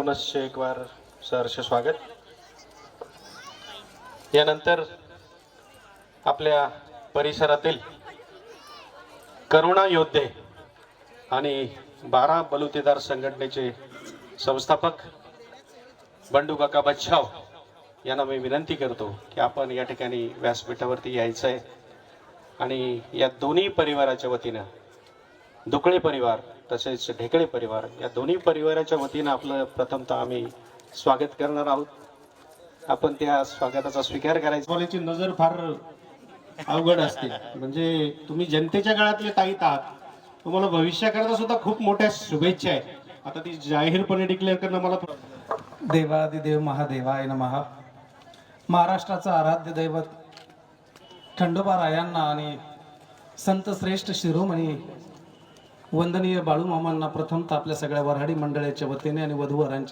पुनश्च एक वार सहर्ष स्वागत. यानंतर आपल्या परिसरातील करुणा योद्धे आणि बारा बलुतेदार संघटनेचे संस्थापक बंडू काका बच्छाव यांना मी विनंती करतो की आपण या ठिकाणी व्यासपीठावरती यायचं आहे आणि या दोन्ही परिवाराच्या वतीनं दुकळे परिवार तसेच ढेकळे परिवार या दोन्ही परिवाराच्या वतीनं आपलं प्रथमतः आम्ही स्वागत करणार आहोत. आपण त्या स्वागताचा स्वीकार करायचा. बोलायची नजर फार अवघड असते. म्हणजे तुम्ही जनतेच्या काळातले ताईत आहात. तुम्हाला भविष्याकरता सुद्धा खूप मोठ्या शुभेच्छा आहेत. आता ती जाहीरपणे डिक्लेअर करणं मला देवादिदेव महादेवाय नमः. महाराष्ट्राचं आराध्य दैवत खंडोबा रायांना आणि संत श्रेष्ठ शिरोमणी वंदनीय बाळू मामांना प्रथमतः आपल्या सगळ्या वऱ्हाडी मंडळाच्या वतीने आणि वधूवरांच्या